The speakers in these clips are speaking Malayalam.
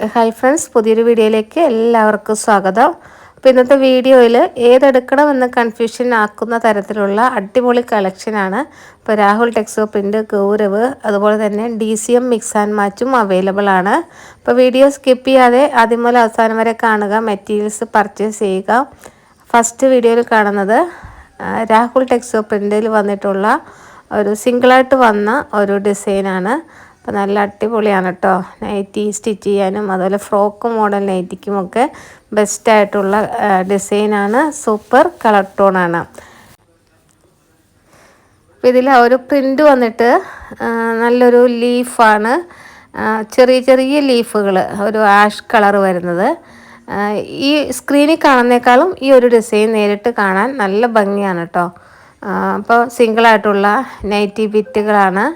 ഹായ് ഫ്രണ്ട്സ് പുതിയൊരു വീഡിയോയിലേക്ക് എല്ലാവർക്കും സ്വാഗതം. അപ്പോൾ ഇന്നത്തെ വീഡിയോയിൽ ഏതെടുക്കണമെന്ന് കൺഫ്യൂഷൻ ആക്കുന്ന തരത്തിലുള്ള അടിപൊളി കളക്ഷനാണ് ഇപ്പോൾ രാഹുൽ ടെക്സോപ്പിന്റെ ഗൗരവ് അതുപോലെ തന്നെ D C M mix and മാച്ചും available ആണ്. അപ്പോൾ വീഡിയോ സ്കിപ്പ് ചെയ്യാതെ ആദ്യം മുതൽ അവസാനം വരെ കാണുക മെറ്റീരിയൽസ് പർച്ചേസ് ചെയ്യുക. ഫസ്റ്റ് വീഡിയോയിൽ കാണുന്നത് രാഹുൽ ടെക്സോ വന്നിട്ടുള്ള ഒരു സിംഗിളായിട്ട് വന്ന ഒരു ഡിസൈനാണ് അപ്പോൾ നല്ല അടിപൊളിയാണ് കേട്ടോ നൈറ്റി സ്റ്റിച്ച് ചെയ്യാനും അതുപോലെ ഫ്രോക്ക് മോഡൽ നൈറ്റിക്കുമൊക്കെ ബെസ്റ്റായിട്ടുള്ള ഡിസൈനാണ്. സൂപ്പർ കളർ ടോണാണ്. അപ്പോൾ ഇതിൽ ഒരു പ്രിന്റ് വന്നിട്ട് നല്ലൊരു ലീഫാണ്. ചെറിയ ചെറിയ ലീഫുകൾ ഒരു ആഷ് കളർ വരുന്നത്. ഈ സ്ക്രീനിൽ കാണുന്നേക്കാളും ഈ ഒരു ഡിസൈൻ നേരിട്ട് കാണാൻ നല്ല ഭംഗിയാണ് കേട്ടോ അപ്പോൾ സിംഗിളായിട്ടുള്ള നൈറ്റി ബിറ്റുകളാണ്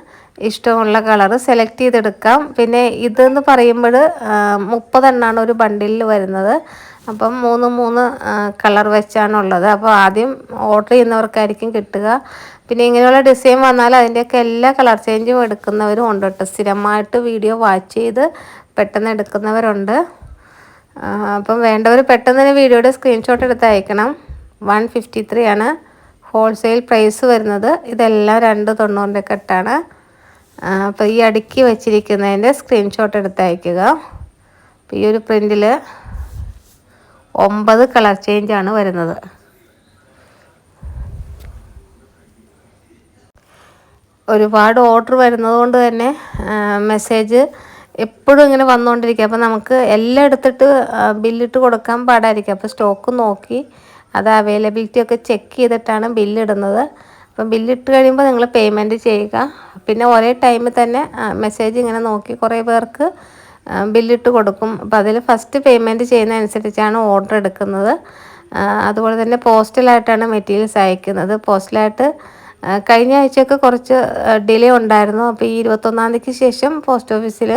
ഇഷ്ടമുള്ള കളർ സെലക്ട് ചെയ്തെടുക്കാം. പിന്നെ ഇതെന്ന് പറയുമ്പോൾ മുപ്പതെണ്ണമാണ് ഒരു ബണ്ടിലിൽ വരുന്നത്. അപ്പം മൂന്ന് മൂന്ന് കളർ വെച്ചാണുള്ളത് അപ്പോൾ ആദ്യം ഓർഡർ ചെയ്യുന്നവർക്കായിരിക്കും കിട്ടുക. പിന്നെ ഇങ്ങനെയുള്ള ഡിസൈൻ വന്നാൽ അതിന്റെയൊക്കെ എല്ലാ കളർ ചേഞ്ചും എടുക്കുന്നവരും ഉണ്ട് കേട്ടോ. സ്ഥിരമായിട്ട് വീഡിയോ വാച്ച് ചെയ്ത് പെട്ടെന്ന് എടുക്കുന്നവരുണ്ട്. അപ്പം വേണ്ടവർ പെട്ടെന്ന് തന്നെ വീഡിയോയുടെ സ്ക്രീൻഷോട്ട് എടുത്ത് അയക്കണം. വൺ ഫിഫ്റ്റി ത്രീ ആണ് ഹോൾസെയിൽ പ്രൈസ് വരുന്നത്. ഇതെല്ലാം രണ്ട് തൊണ്ണൂറിന്റെ കെട്ടാണ്. അപ്പോൾ ഈ അടുക്കി വെച്ചിരിക്കുന്നതിന്റെ സ്ക്രീൻഷോട്ട് എടുത്ത് അയക്കുക അപ്പോൾ ഈ ഒരു പ്രിന്റിൽ ഒമ്പത് കളർ ചേഞ്ചാണ് വരുന്നത്. ഒരുപാട് ഓർഡർ വരുന്നത് കൊണ്ട് തന്നെ മെസ്സേജ് എപ്പോഴും ഇങ്ങനെ വന്നുകൊണ്ടിരിക്കുക അപ്പോൾ നമുക്ക് എല്ലാം എടുത്തിട്ട് ബില്ലിട്ട് കൊടുക്കാൻ പാടായിരിക്കും. അപ്പോൾ സ്റ്റോക്ക് നോക്കി അത് അവൈലബിലിറ്റി ഒക്കെ ചെക്ക് ചെയ്തിട്ടാണ് ബില്ലിടുന്നത് അപ്പം ബില്ലിട്ട് കഴിയുമ്പോൾ നിങ്ങൾ പേയ്മെന്റ് ചെയ്യുക. പിന്നെ ഒരേ ടൈമിൽ തന്നെ മെസ്സേജ് ഇങ്ങനെ നോക്കി കുറേ പേർക്ക് ബില്ലിട്ട് കൊടുക്കും. അപ്പം അതിൽ ഫസ്റ്റ് പേയ്മെന്റ് ചെയ്യുന്ന അനുസരിച്ചാണ് ഓർഡർ എടുക്കുന്നത് അതുപോലെ തന്നെ പോസ്റ്റലായിട്ടാണ് മെറ്റീരിയൽസ് അയക്കുന്നത്. പോസ്റ്റലായിട്ട് കഴിഞ്ഞ ആഴ്ചയൊക്കെ കുറച്ച് ഡിലേ ഉണ്ടായിരുന്നു. അപ്പോൾ ഈ ഇരുപത്തൊന്നാം തീയതിക്ക് ശേഷം പോസ്റ്റ് ഓഫീസിൽ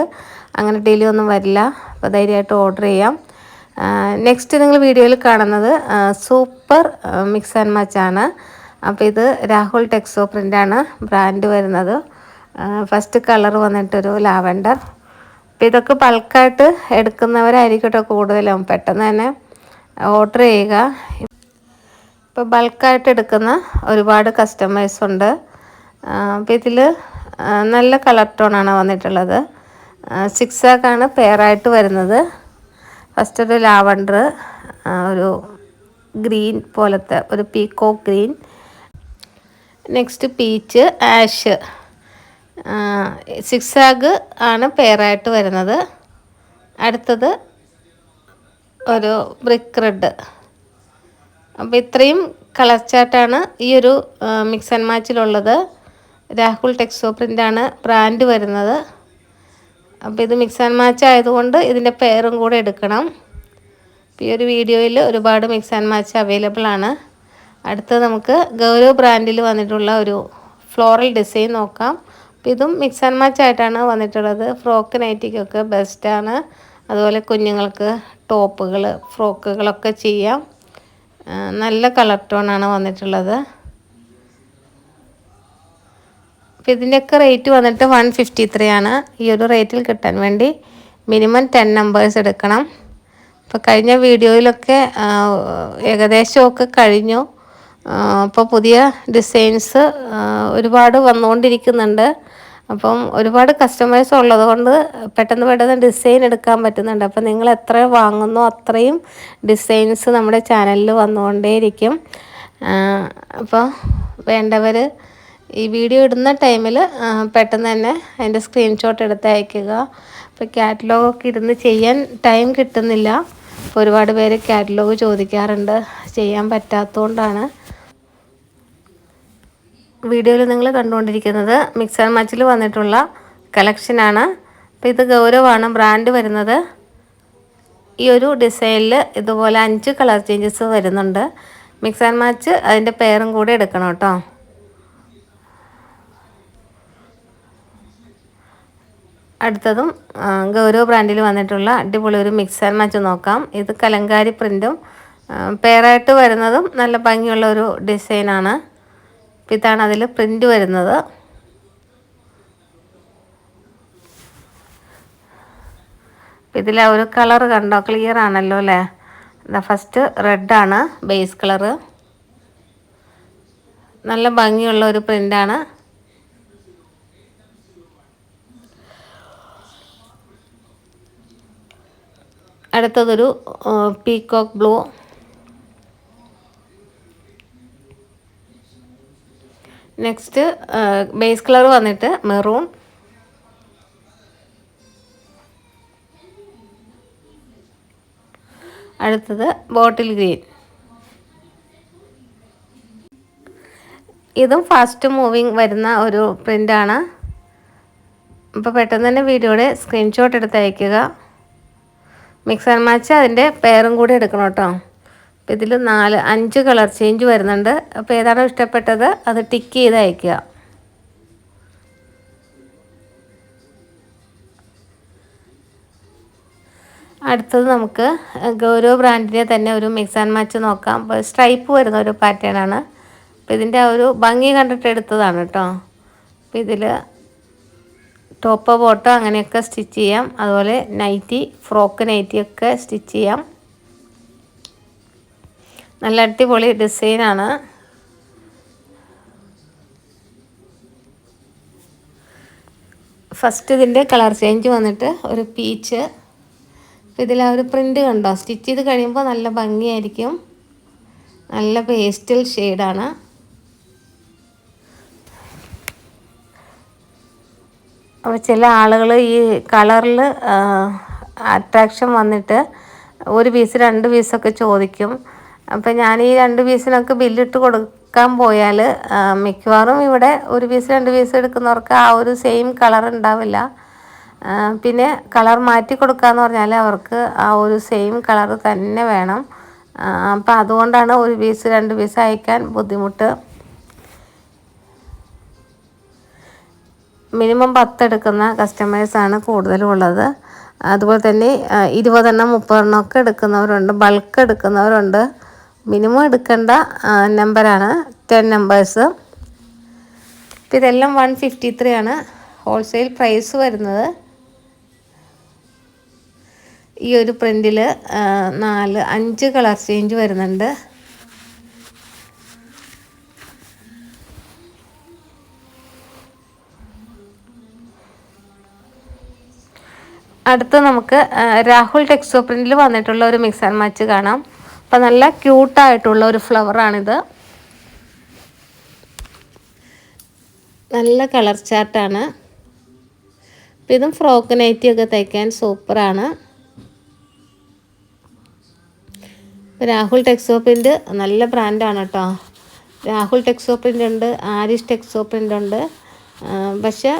അങ്ങനെ ഡിലേ ഒന്നും വരില്ല. അപ്പോൾ ധൈര്യമായിട്ട് ഓർഡർ ചെയ്യാം. നെക്സ്റ്റ് നിങ്ങൾ വീഡിയോയിൽ കാണുന്നത് സൂപ്പർ മിക്സ് ആൻഡ് മച്ചാണ് അപ്പോൾ ഇത് രാഹുൽ ടെക്സോ പ്രിന്റാണ് ബ്രാൻഡ് വരുന്നത്. ഫസ്റ്റ് കളർ വന്നിട്ടൊരു ലാവൻഡർ. അപ്പോൾ ഇതൊക്കെ ബൾക്കായിട്ട് എടുക്കുന്നവരായിരിക്കും കേട്ടോ കൂടുതലും. പെട്ടെന്ന് തന്നെ ഓർഡർ ചെയ്യുക. ഇപ്പോൾ ബൾക്കായിട്ട് എടുക്കുന്ന ഒരുപാട് കസ്റ്റമേഴ്സ് ഉണ്ട്. അപ്പോൾ ഇതിൽ നല്ല കളർ ടോണാണ് വന്നിട്ടുള്ളത്. സിക്സ് ആക്കാണ് പെയറായിട്ട് വരുന്നത്. ഫസ്റ്റ് ഒരു ലാവണ്ടർ ഒരു ഗ്രീൻ പോലത്തെ ഒരു പീക്കോ green next peach ash zigzag ആണ് പെയറായിട്ട് വരുന്നത്. അടുത്തത് ഒരു ബ്രിക്ക് റെഡ് അപ്പോൾ ഇത്രയും കളർ ചാർട്ടാണ് ഈ ഒരു മിക്സ് ആൻഡ് മാച്ചിലുള്ളത് രാഹുൽ ടെക്സോ പ്രിന്റാണ് ബ്രാൻഡ് വരുന്നത്. അപ്പോൾ ഇത് മിക്സ് ആൻഡ് മാച്ച് ആയതുകൊണ്ട് ഇതിന്റെ പെയറും കൂടെ എടുക്കണം. ഈ ഒരു വീഡിയോയിൽ ഒരുപാട് മിക്സ് ആൻഡ് മാച്ച് അവൈലബിൾ ആണ്. അടുത്തത് നമുക്ക് ഗൗരവ് ബ്രാൻഡിൽ വന്നിട്ടുള്ള ഒരു ഫ്ലോറൽ ഡിസൈൻ നോക്കാം. അപ്പോൾ ഇതും മിക്സ് ആൻഡ് മാച്ച് ആയിട്ടാണ് വന്നിട്ടുള്ളത്. ഫ്രോക്ക് നൈറ്റിക്കൊക്കെ ബെസ്റ്റാണ് അതുപോലെ കുഞ്ഞുങ്ങൾക്ക് ടോപ്പുകൾ ഫ്രോക്കുകളൊക്കെ ചെയ്യാം. നല്ല കളർ ടോണാണ് വന്നിട്ടുള്ളത്. അപ്പോൾ ഇതിന്റെയൊക്കെ റേറ്റ് വന്നിട്ട് വൺ ഫിഫ്റ്റി ത്രീ ആണ്. ഈ ഒരു റേറ്റിൽ കിട്ടാൻ വേണ്ടി മിനിമം ടെൻ നമ്പേഴ്സ് എടുക്കണം. ഇപ്പോൾ കഴിഞ്ഞ വീഡിയോയിലൊക്കെ ഏകദേശമൊക്കെ കഴിഞ്ഞു. അപ്പോൾ പുതിയ ഡിസൈൻസ് ഒരുപാട് വന്നുകൊണ്ടിരിക്കുന്നുണ്ട് അപ്പം ഒരുപാട് കസ്റ്റമേഴ്സ് ഉള്ളത് കൊണ്ട് പെട്ടെന്ന് പെട്ടെന്ന് ഡിസൈൻ എടുക്കാൻ പറ്റുന്നുണ്ട്. അപ്പം നിങ്ങൾ എത്ര വാങ്ങുന്നോ അത്രയും ഡിസൈൻസ് നമ്മുടെ ചാനലിൽ വന്നുകൊണ്ടേയിരിക്കും അപ്പോൾ വേണ്ടവർ ഈ വീഡിയോ ഇടുന്ന ടൈമിൽ പെട്ടെന്ന് തന്നെ അതിന്റെ സ്ക്രീൻഷോട്ട് എടുത്ത് അയക്കുക. അപ്പോൾ കാറ്റലോഗൊക്കെ ഇരുന്ന് ചെയ്യാൻ ടൈം കിട്ടുന്നില്ല. ഒരുപാട് പേര് കാറ്റലോഗ് ചോദിക്കാറുണ്ട്. ചെയ്യാൻ പറ്റാത്തതുകൊണ്ടാണ്. വീഡിയോയിൽ നിങ്ങൾ കണ്ടുകൊണ്ടിരിക്കുന്നത് മിക്സ് ആൻഡ് മാച്ചിൽ വന്നിട്ടുള്ള കളക്ഷനാണ് അപ്പോൾ ഇത് ഗൗരവാണ്. ബ്രാൻഡ് വരുന്നത്. ഈ ഒരു ഡിസൈനിൽ ഇതുപോലെ അഞ്ച് കളർ ചേഞ്ചസ് വരുന്നുണ്ട്. മിക്സ് ആൻഡ് മാച്ച് അതിന്റെ പേരും കൂടെ എടുക്കണം കേട്ടോ. അടുത്തതും ഗൗരവ ബ്രാൻഡിൽ വന്നിട്ടുള്ള അടിപൊളി ഒരു മിക്സ് ആൻഡ് മാച്ച് നോക്കാം. ഇത് കലങ്കാരി പ്രിന്റും പെയറായിട്ട് വരുന്നതും നല്ല ഭംഗിയുള്ള ഒരു ഡിസൈനാണ് അപ്പോൾ ഇതാണ് അതിൽ പ്രിന്റ് വരുന്നത്. ഇതിൽ ഒരു കളർ കണ്ടോ? ക്ലിയർ ആണല്ലോ അല്ലേ? ഫസ്റ്റ് റെഡാണ് ബേസ് കളറ് നല്ല ഭംഗിയുള്ള ഒരു പ്രിന്റാണ് അടുത്തതൊരു peacock blue next base colour വന്നിട്ട് മെറൂൺ അടുത്തത് ബോട്ടിൽ ഗ്രീൻ ഇതും ഫാസ്റ്റ് മൂവിങ് വരുന്ന ഒരു പ്രിന്റാണ് അപ്പോൾ പെട്ടെന്ന് തന്നെ വീഡിയോയുടെ സ്ക്രീൻഷോട്ട് എടുത്ത് അയക്കുക മിക്സ് ആൻഡ് മാച്ച് അതിന്റെ പേരും കൂടി എടുക്കണം കേട്ടോ. അപ്പോൾ ഇതിൽ നാല് അഞ്ച് കളർ ചേഞ്ച് വരുന്നുണ്ട്. അപ്പോൾ ഏതാണോ ഇഷ്ടപ്പെട്ടത് അത് ടിക്ക് ചെയ്ത് അയക്കുക അടുത്തത് നമുക്ക് ഗൗരവ് ബ്രാൻഡിന്റെ തന്നെ ഒരു മിക്സ് ആൻഡ് മാച്ച് നോക്കാം. അപ്പോൾ സ്ട്രൈപ്പ് വരുന്ന ഒരു പാറ്റേൺ ആണ്. അപ്പോൾ ഇതിന്റെ ആ ഒരു ഭംഗി കണ്ടിട്ട് എടുത്തതാണ് കേട്ടോ. അപ്പോൾ ഇതിൽ ടോപ്പ് ബോട്ടോ അങ്ങനെയൊക്കെ സ്റ്റിച്ച് ചെയ്യാം. അതുപോലെ നൈറ്റി ഫ്രോക്ക് നൈറ്റിയൊക്കെ സ്റ്റിച്ച് ചെയ്യാം. നല്ല അടിപൊളി ഡിസൈനാണ് ഫസ്റ്റ് ഇതിന്റെ കളർ ചേഞ്ച് വന്നിട്ട് ഒരു പീച്ച് ഇതിൽ ആ ഒരു പ്രിന്റ് കണ്ടോ? സ്റ്റിച്ച് ചെയ്ത് കഴിയുമ്പോൾ നല്ല ഭംഗിയായിരിക്കും. നല്ല പേസ്റ്റൽ ഷെയ്ഡാണ് അപ്പോൾ ചില ആളുകൾ ഈ കളറിൽ അട്രാക്ഷൻ വന്നിട്ട് ഒരു പീസ് രണ്ട് പീസൊക്കെ ചോദിക്കും. അപ്പോൾ ഞാൻ ഈ രണ്ട് പീസിനൊക്കെ ബില്ലിട്ട് കൊടുക്കാൻ പോയാൽ മിക്കവാറും ഇവിടെ ഒരു പീസ് രണ്ട് പീസ് എടുക്കുന്നവർക്ക് ആ ഒരു സെയിം കളർ ഉണ്ടാവില്ല. പിന്നെ കളർ മാറ്റി കൊടുക്കാന്ന് പറഞ്ഞാൽ അവർക്ക് ആ ഒരു സെയിം കളർ തന്നെ വേണം. അപ്പം അതുകൊണ്ടാണ് ഒരു പീസ് രണ്ട് പീസ് അയക്കാൻ ബുദ്ധിമുട്ട്. മിനിമം പത്തെടുക്കുന്ന കസ്റ്റമേഴ്സാണ് കൂടുതലും ഉള്ളത് അതുപോലെ തന്നെ ഇരുപതെണ്ണം മുപ്പതെണ്ണം ഒക്കെ എടുക്കുന്നവരുണ്ട് ബൾക്ക് എടുക്കുന്നവരുണ്ട്. മിനിമം എടുക്കേണ്ട നമ്പറാണ് ടെൻ നമ്പേഴ്സ്. ഇപ്പം ഇതെല്ലാം വൺ ഫിഫ്റ്റി ത്രീ ആണ്. ഹോൾസെയിൽ പ്രൈസ് വരുന്നത് ഈ ഒരു പ്രിന്റിൽ നാല് അഞ്ച് കളർ ചേഞ്ച് വരുന്നുണ്ട്. അടുത്ത് നമുക്ക് രാഹുൽ ടെക്സ്റ്റോ പ്രിന്റിൽ വന്നിട്ടുള്ള ഒരു മിക്സ് ആൻഡ് മാച്ച് കാണാം. അപ്പം നല്ല ക്യൂട്ടായിട്ടുള്ള ഒരു ഫ്ലവറാണിത്. നല്ല കളർ ചാർട്ടാണ്. അപ്പം ഇതും ഫ്രോക്ക് നൈറ്റി ഒക്കെ തയ്ക്കാൻ സൂപ്പറാണ്. രാഹുൽ ടെക്സോപ്പിന്റെ നല്ല ബ്രാൻഡാണ് കേട്ടോ. രാഹുൽ ടെക്സോപ്പിന്റെ ഉണ്ട് ആരിഷ് ടെക്സോപ്പിന്റെ ഉണ്ട്. പക്ഷെ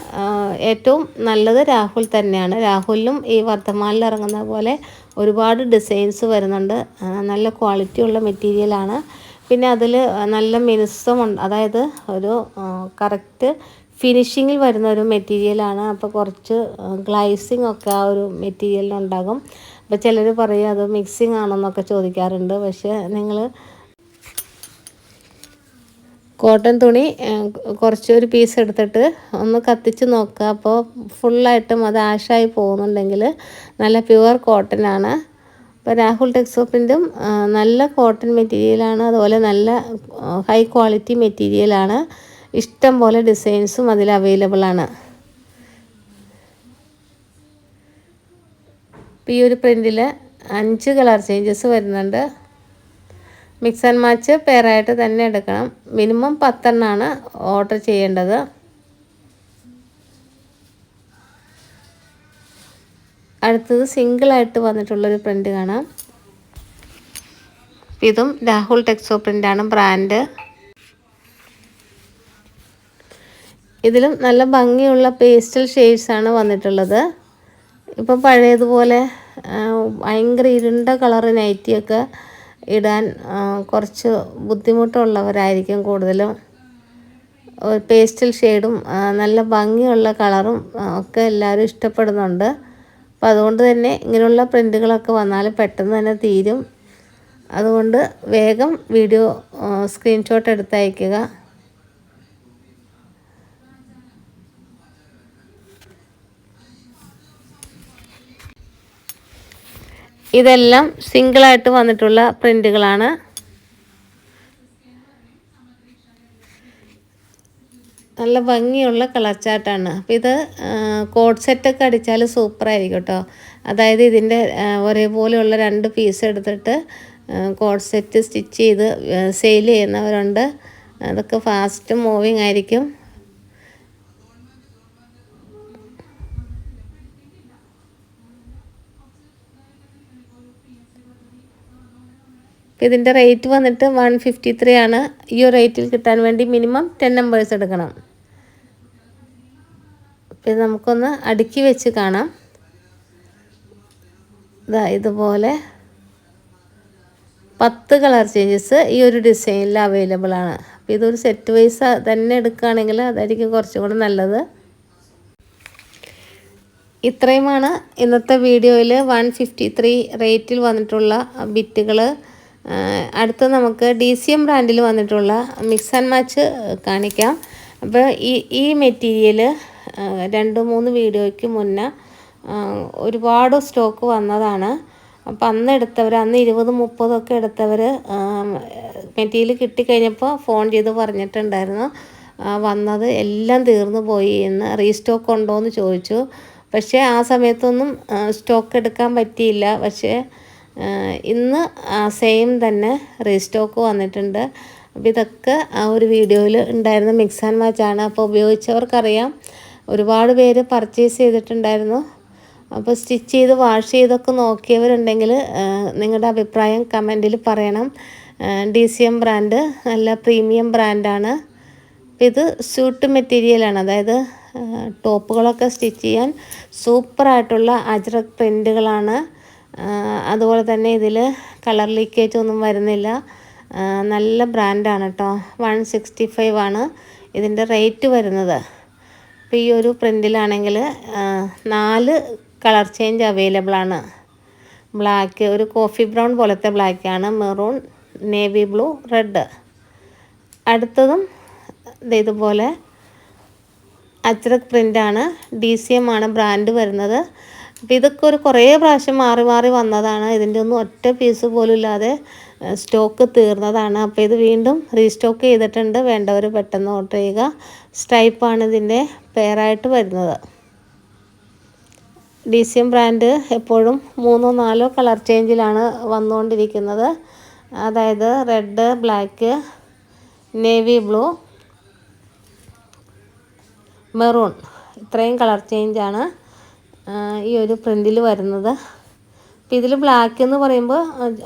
ഏറ്റവും നല്ലത് രാഹുൽ തന്നെയാണ്. രാഹുലിനും ഈ വർത്തമാനിൽ ഇറങ്ങുന്ന പോലെ ഒരുപാട് ഡിസൈൻസ് വരുന്നുണ്ട്. നല്ല ക്വാളിറ്റി ഉള്ള മെറ്റീരിയലാണ് പിന്നെ അതിൽ നല്ല മിനുസമുണ്ട് അതായത് ഒരു കറക്റ്റ് ഫിനിഷിങ്ങിൽ വരുന്ന ഒരു മെറ്റീരിയലാണ് അപ്പോൾ കുറച്ച് ഗ്ലൈസിങ് ഒക്കെ ആ ഒരു മെറ്റീരിയലിനുണ്ടാകും അപ്പോൾ ചിലർ പറയും അത് മിക്സിങ് ആണെന്നൊക്കെ ചോദിക്കാറുണ്ട്. പക്ഷേ നിങ്ങൾ കോട്ടൺ തുണി കുറച്ചൊരു പീസ് എടുത്തിട്ട് ഒന്ന് കത്തിച്ച് നോക്കുക. അപ്പോൾ ഫുള്ളായിട്ടും അത് ആഷായി പോകുന്നുണ്ടെങ്കിൽ നല്ല പ്യുവർ കോട്ടൺ ആണ്. അപ്പോൾ രാഹുൽ ടെക്സോപ്പിന്റെയും നല്ല കോട്ടൺ മെറ്റീരിയലാണ് അതുപോലെ നല്ല ഹൈ ക്വാളിറ്റി മെറ്റീരിയലാണ് ഇഷ്ടം പോലെ ഡിസൈൻസും അതിൽ അവൈലബിൾ ആണ്. ഇപ്പോൾ ഈ ഒരു പ്രിന്റിൽ അഞ്ച് കളർ ചേഞ്ചസ് വരുന്നുണ്ട്. മിക്സ് ആൻഡ് മാച്ച് പെയറായിട്ട് തന്നെ എടുക്കണം. മിനിമം പത്തെണ്ണമാണ് ഓർഡർ ചെയ്യേണ്ടത്. അടുത്തത് സിംഗിളായിട്ട് വന്നിട്ടുള്ളൊരു പ്രിന്റ് കാണാം. ഇതും രാഹുൽ ടെക്സോ പ്രിന്റാണ് ബ്രാൻഡ് ഇതിലും നല്ല ഭംഗിയുള്ള പേസ്റ്റൽ ഷെയ്ഡ്സാണ് വന്നിട്ടുള്ളത്. ഇപ്പം പഴയതുപോലെ ഭയങ്കര ഇരുണ്ട കളർ നൈറ്റിയൊക്കെ ഇടാൻ കുറച്ച് ബുദ്ധിമുട്ടുള്ളവരായിരിക്കും കൂടുതലും. പേസ്റ്റൽ ഷെയ്ഡും നല്ല ഭംഗിയുള്ള കളറും ഒക്കെ എല്ലാവരും ഇഷ്ടപ്പെടുന്നുണ്ട്. അപ്പോൾ അതുകൊണ്ട് തന്നെ ഇങ്ങനെയുള്ള പ്രിന്റുകളൊക്കെ വന്നാൽ പെട്ടെന്ന് തന്നെ തീരും. അതുകൊണ്ട് വേഗം വീഡിയോ സ്ക്രീൻഷോട്ട് എടുത്ത് ഇതെല്ലാം സിംഗിളായിട്ട് വന്നിട്ടുള്ള പ്രിന്റുകളാണ് നല്ല ഭംഗിയുള്ള കളർ ചാർട്ടാണ്. അപ്പോൾ ഇത് കോഡ് സെറ്റൊക്കെ അടിച്ചാൽ സൂപ്പറായിരിക്കും കേട്ടോ. അതായത് ഇതിന്റെ ഒരേപോലെയുള്ള രണ്ട് പീസ് എടുത്തിട്ട് കോഡ് സെറ്റ് സ്റ്റിച്ച് ചെയ്ത് സെയിൽ ചെയ്യുന്നവരുണ്ട്. അതൊക്കെ ഫാസ്റ്റ് മൂവിങ് ആയിരിക്കും. ഇതിന്റെ റേറ്റ് വന്നിട്ട് വൺ ഫിഫ്റ്റി ത്രീ ആണ്. ഈ ഒരു റേറ്റിൽ കിട്ടാൻ വേണ്ടി മിനിമം ടെൻ നമ്പേഴ്സ് എടുക്കണം. അപ്പം നമുക്കൊന്ന് അടുക്കി വെച്ച് കാണാം. ഇതാ ഇതുപോലെ പത്ത് കളർ ചേഞ്ചസ് ഈ ഒരു ഡിസൈനിൽ അവൈലബിൾ ആണ്. അപ്പോൾ ഇതൊരു സെറ്റ് വൈസ് തന്നെ എടുക്കുകയാണെങ്കിൽ അതായിരിക്കും കുറച്ചും കൂടെ നല്ലത്. ഇത്രയുമാണ് ഇന്നത്തെ വീഡിയോയിൽ വൺ ഫിഫ്റ്റി ത്രീ റേറ്റിൽ വന്നിട്ടുള്ള ബിറ്റുകൾ അടുത്ത് നമുക്ക് ഡി സി എം ബ്രാൻഡിൽ വന്നിട്ടുള്ള മിക്സ് ആൻഡ് മാച്ച് കാണിക്കാം. അപ്പോൾ ഈ ഈ മെറ്റീരിയൽ രണ്ട് മൂന്ന് വീഡിയോയ്ക്ക് മുന്നേ ഒരുപാട് സ്റ്റോക്ക് വന്നതാണ്. അപ്പം അന്ന് എടുത്തവർ അന്ന് ഇരുപത് മുപ്പതൊക്കെ എടുത്തവർ മെറ്റീരിയൽ കിട്ടിക്കഴിഞ്ഞപ്പോൾ ഫോൺ ചെയ്ത് പറഞ്ഞിട്ടുണ്ടായിരുന്നു. വന്നത് എല്ലാം തീർന്നു പോയി എന്ന് റീസ്റ്റോക്ക് ഉണ്ടോ എന്ന് ചോദിച്ചു. പക്ഷേ ആ സമയത്തൊന്നും സ്റ്റോക്ക് എടുക്കാൻ പറ്റിയില്ല. പക്ഷേ ഇന്ന് സെയിം തന്നെ റീസ്റ്റോക്ക് വന്നിട്ടുണ്ട്. അപ്പോൾ ഇതൊക്കെ ആ ഒരു വീഡിയോയിൽ ഉണ്ടായിരുന്ന മിക്സ് ആൻഡ് മാച്ച് ആണ്. അപ്പോൾ ഉപയോഗിച്ചവർക്കറിയാം. ഒരുപാട് പേര് പർച്ചേസ് ചെയ്തിട്ടുണ്ടായിരുന്നു. അപ്പോൾ സ്റ്റിച്ച് ചെയ്ത് വാഷ് ചെയ്തൊക്കെ നോക്കിയവരുണ്ടെങ്കിൽ നിങ്ങളുടെ അഭിപ്രായം കമന്റിൽ പറയണം. ഡി സി എം ബ്രാൻഡ് നല്ല പ്രീമിയം ബ്രാൻഡാണ് അപ്പോൾ ഇത് സ്യൂട്ട് മെറ്റീരിയലാണ് അതായത് ടോപ്പുകളൊക്കെ സ്റ്റിച്ച് ചെയ്യാൻ സൂപ്പറായിട്ടുള്ള അജ്രക് പ്രിന്റുകളാണ് അതുപോലെ തന്നെ ഇതിൽ കളർ ലീക്കേജ് ഒന്നും വരുന്നില്ല. നല്ല ബ്രാൻഡാണ് കേട്ടോ വൺ സിക്സ്റ്റി ഫൈവ് ആണ് ഇതിന്റെ റേറ്റ് വരുന്നത്. അപ്പോൾ ഈ ഒരു പ്രിന്റിലാണെങ്കിൽ നാല് കളർ ചേഞ്ച് അവൈലബിൾ ആണ്. ബ്ലാക്ക് ഒരു കോഫി ബ്രൗൺ പോലത്തെ ബ്ലാക്കാണ് മെറൂൺ നേവി ബ്ലൂ റെഡ് അടുത്തതും ഇതുപോലെ അച്ചറക് പ്രിന്റാണ് ഡി സി എം ആണ് ബ്രാൻഡ് വരുന്നത്. അപ്പോൾ ഇതൊക്കെ ഒരു കുറേ പ്രാവശ്യം മാറി മാറി വന്നതാണ്. ഇതിന്റെ ഒന്നും ഒറ്റ പീസ് പോലും ഇല്ലാതെ സ്റ്റോക്ക് തീർന്നതാണ്. അപ്പോൾ ഇത് വീണ്ടും റീസ്റ്റോക്ക് ചെയ്തിട്ടുണ്ട്. വേണ്ടവർ പെട്ടെന്ന് ഓർഡർ ചെയ്യുക. സ്ട്രൈപ്പാണ് ഇതിന്റെ പെയറായിട്ട് വരുന്നത്. ഡി സി എം ബ്രാൻഡ് എപ്പോഴും മൂന്നോ നാലോ കളർ ചേഞ്ചിലാണ് വന്നുകൊണ്ടിരിക്കുന്നത്. അതായത് red black navy blue maroon ഇത്രയും കളർ ചേഞ്ചാണ് ഈ ഒരു പ്രിന്റിൽ വരുന്നത്. അപ്പോൾ ഇതിൽ ബ്ലാക്ക് എന്ന് പറയുമ്പോൾ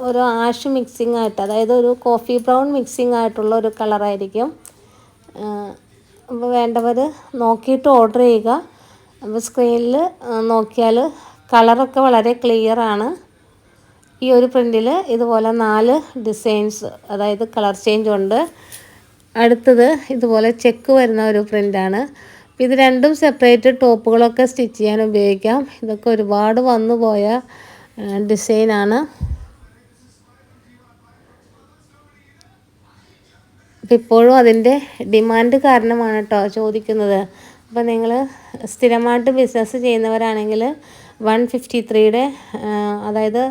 ഒരു ആഷ് മിക്സിംഗ് ആയിട്ട് അതായത് ഒരു കോഫി ബ്രൗൺ മിക്സിംഗ് ആയിട്ടുള്ള ഒരു കളറായിരിക്കും അപ്പോൾ വേണ്ടവർ നോക്കിയിട്ട് ഓർഡർ ചെയ്യുക. അപ്പോൾ സ്ക്രീനിൽ നോക്കിയാൽ കളറൊക്കെ വളരെ ക്ലിയർ ആണ്. ഈ ഒരു പ്രിന്റിൽ ഇതുപോലെ നാല് ഡിസൈൻസ് അതായത് കളർ ചേഞ്ച് ഉണ്ട്. അടുത്തത് ഇതുപോലെ ചെക്ക് വരുന്ന ഒരു പ്രിന്റാണ് ഇത് രണ്ടും സെപ്പറേറ്റ് ടോപ്പുകളൊക്കെ സ്റ്റിച്ച് ചെയ്യാൻ ഉപയോഗിക്കാം. ഇതൊക്കെ ഒരുപാട് വന്നു പോയ ഡിസൈനാണ് ഇപ്പോഴും അതിന്റെ ഡിമാൻഡ് കാരണമാണ് കേട്ടോ ചോദിക്കുന്നത്. അപ്പോൾ നിങ്ങൾ സ്ഥിരമായിട്ട് ബിസിനസ് ചെയ്യുന്നവരാണെങ്കിൽ വൺ ഫിഫ്റ്റി ത്രീയുടെ അതായത്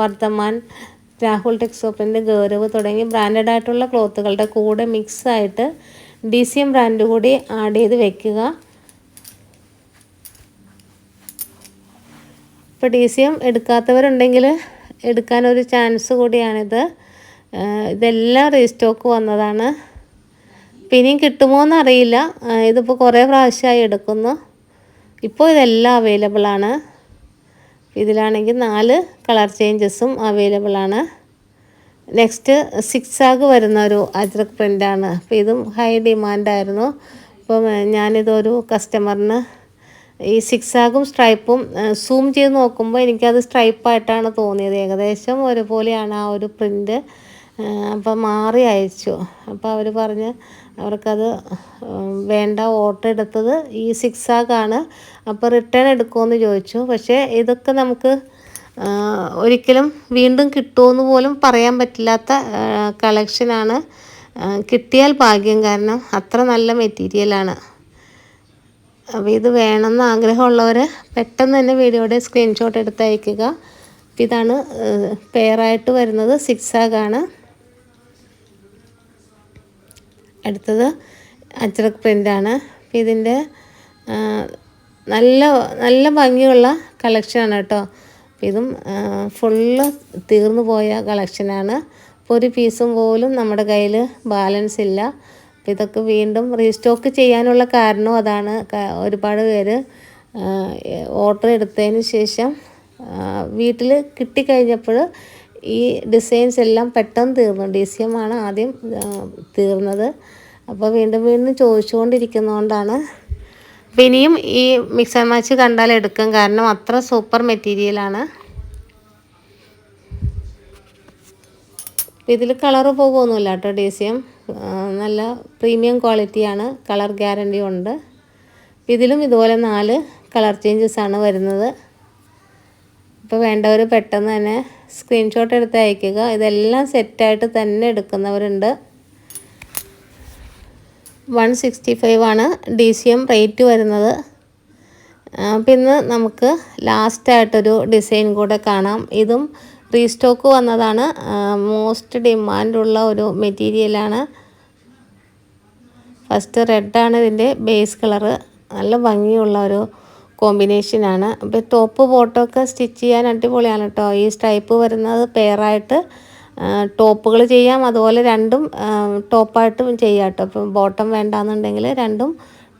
വർദ്ധമാൻ രാഹുൽ ടെക്സോപ്പിന്റെ ഗൗരവ് തുടങ്ങി ബ്രാൻഡഡ് ആയിട്ടുള്ള ക്ലോത്തുകളുടെ കൂടെ മിക്സ് ആയിട്ട് ഡി സി എം ബ്രാൻഡ് കൂടി ആഡ് ചെയ്ത് വെക്കുക. ഇപ്പോൾ ഡി സി എം എടുക്കാത്തവരുണ്ടെങ്കിൽ എടുക്കാനൊരു ചാൻസ് കൂടിയാണിത്. ഇതെല്ലാം റീസ്റ്റോക്ക് വന്നതാണ്. പിന്നെയും കിട്ടുമോ എന്നറിയില്ല. ഇതിപ്പോൾ കുറേ പ്രാവശ്യമായി എടുക്കുന്നു. ഇപ്പോൾ ഇതെല്ലാം അവൈലബിൾ ആണ്. ഇതിലാണെങ്കിൽ നാല് കളർ ചേഞ്ചസും അവൈലബിൾ ആണ്. നെക്സ്റ്റ് സിക്സ് ആഗ് വരുന്ന ഒരു അജ്രക് പ്രിന്റാണ് അപ്പോൾ ഇതും ഹൈ ഡിമാൻഡായിരുന്നു അപ്പം ഞാനിതൊരു കസ്റ്റമറിന് ഈ സിക്സ് ആഗും സ്ട്രൈപ്പും സൂം ചെയ്ത് നോക്കുമ്പോൾ എനിക്കത് സ്ട്രൈപ്പായിട്ടാണ് തോന്നിയത്. ഏകദേശം ഒരുപോലെയാണ് ആ ഒരു പ്രിന്റ് അപ്പം മാറി അയച്ചു. അപ്പോൾ അവർ പറഞ്ഞ് അവർക്കത് വേണ്ട ഓർഡർ എടുത്തത് ഈ സിക്സ് ആഗാണ് അപ്പോൾ റിട്ടേൺ എടുക്കുമെന്ന് ചോദിച്ചു. പക്ഷേ ഇതൊക്കെ നമുക്ക് ഒരിക്കലും വീണ്ടും കിട്ടുമെന്ന് പോലും പറയാൻ പറ്റില്ലാത്ത കളക്ഷനാണ് കിട്ടിയാൽ ഭാഗ്യം കാരണം അത്ര നല്ല മെറ്റീരിയലാണ് അപ്പോൾ ഇത് വേണമെന്ന് ആഗ്രഹമുള്ളവർ പെട്ടെന്ന് തന്നെ വീഡിയോയുടെ സ്ക്രീൻഷോട്ട് എടുത്ത് അയക്കുക അപ്പോൾ ഇതാണ് പെയറായിട്ട് വരുന്നത് സിക്സ് ആഗാണ് അടുത്തത് അച്ചറക് പ്രിന്റാണ് ആണ്. ഇതിന്റെ നല്ല നല്ല ഭംഗിയുള്ള കളക്ഷനാണ് കേട്ടോ. ഇതും ഫുള്ള് തീർന്നു പോയ കളക്ഷനാണ് അപ്പോൾ ഒരു പീസും പോലും നമ്മുടെ കയ്യിൽ ബാലൻസ് ഇല്ല. അപ്പം ഇതൊക്കെ വീണ്ടും റീസ്റ്റോക്ക് ചെയ്യാനുള്ള കാരണവും അതാണ്. ഒരുപാട് പേര് ഓർഡർ എടുത്തതിന് ശേഷം വീട്ടിൽ കിട്ടിക്കഴിഞ്ഞപ്പോൾ ഈ ഡിസൈൻസ് എല്ലാം പെട്ടെന്ന് തീർന്നു. ഡി സി എം ആണ് ആദ്യം തീർന്നത്. അപ്പോൾ വീണ്ടും വീണ്ടും ചോദിച്ചുകൊണ്ടിരിക്കുന്നതുകൊണ്ടാണ് അപ്പോൾ ഇനിയും ഈ മിക്സ് ആൻഡ് മാച്ച് കണ്ടാൽ എടുക്കും. കാരണം അത്ര സൂപ്പർ മെറ്റീരിയലാണ് ഇതിൽ കളറ് പോകുമൊന്നുമില്ല കേട്ടോ ഡി സി എം നല്ല പ്രീമിയം ക്വാളിറ്റിയാണ് കളർ ഗ്യാരണ്ടി ഉണ്ട്. ഇതിലും ഇതുപോലെ നാല് കളർ ചേഞ്ചസ് ആണ് വരുന്നത്. അപ്പോൾ വേണ്ടവർ പെട്ടെന്ന് തന്നെ സ്ക്രീൻഷോട്ട് എടുത്ത് അയക്കുക ഇതെല്ലാം സെറ്റായിട്ട് തന്നെ എടുക്കുന്നവരുണ്ട്. വൺ സിക്സ്റ്റി ഫൈവ് ആണ് ഡി സി എം റേറ്റ് വരുന്നത്. പിന്നെ നമുക്ക് ലാസ്റ്റായിട്ടൊരു ഡിസൈൻ കൂടെ കാണാം. ഇതും റീസ്റ്റോക്ക് വന്നതാണ്. മോസ്റ്റ് ഡിമാൻഡുള്ള ഒരു മെറ്റീരിയലാണ് ഫസ്റ്റ് റെഡാണ് ഇതിന്റെ ബേസ് കളറ് നല്ല ഭംഗിയുള്ള ഒരു കോമ്പിനേഷനാണ് അപ്പോൾ ടോപ്പ് ബോട്ടമൊക്കെ സ്റ്റിച്ച് ചെയ്യാൻ അടിപൊളിയാണ് കേട്ടോ. ഈ സ്ട്രൈപ്പ് വരുന്നത് പെയറായിട്ട് ടോപ്പുകൾ ചെയ്യാം. അതുപോലെ രണ്ടും ടോപ്പായിട്ടും ചെയ്യാം കേട്ടോ. ഇപ്പം ബോട്ടം വേണ്ടാന്നുണ്ടെങ്കിൽ രണ്ടും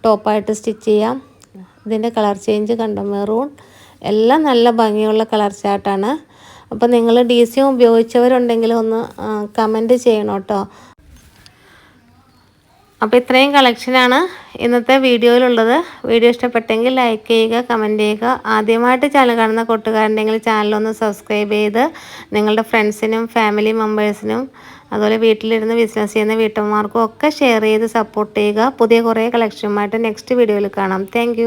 ടോപ്പായിട്ട് സ്റ്റിച്ച് ചെയ്യാം. ഇതിന്റെ കളർ ചേഞ്ച് കണ്ടോ? മെറൂൺ. എല്ലാം നല്ല ഭംഗിയുള്ള കളർ ചാർട്ടാണ്. അപ്പോൾ നിങ്ങൾ ഡി സി ഉപയോഗിച്ചവരുണ്ടെങ്കിൽ ഒന്ന് കമന്റ് ചെയ്യണം കേട്ടോ. അപ്പോൾ ഇത്രയും കളക്ഷനാണ് ഇന്നത്തെ വീഡിയോയിലുള്ളത്. വീഡിയോ ഇഷ്ടപ്പെട്ടെങ്കിൽ ലൈക്ക് ചെയ്യുക കമന്റ് ചെയ്യുക. ആദ്യമായിട്ട് ചാനൽ കാണുന്ന കൂട്ടുകാരുണ്ടെങ്കിൽ ചാനലൊന്ന് സബ്സ്ക്രൈബ് ചെയ്ത് നിങ്ങളുടെ ഫ്രണ്ട്സിനും ഫാമിലി മെമ്പേഴ്സിനും അതുപോലെ വീട്ടിലിരുന്ന് ബിസിനസ് ചെയ്യുന്ന വീട്ടമ്മമാർക്കും ഒക്കെ ഷെയർ ചെയ്ത് സപ്പോർട്ട് ചെയ്യുക. പുതിയ കുറേ കളക്ഷനുമായിട്ട് നെക്സ്റ്റ് വീഡിയോയിൽ കാണാം. താങ്ക്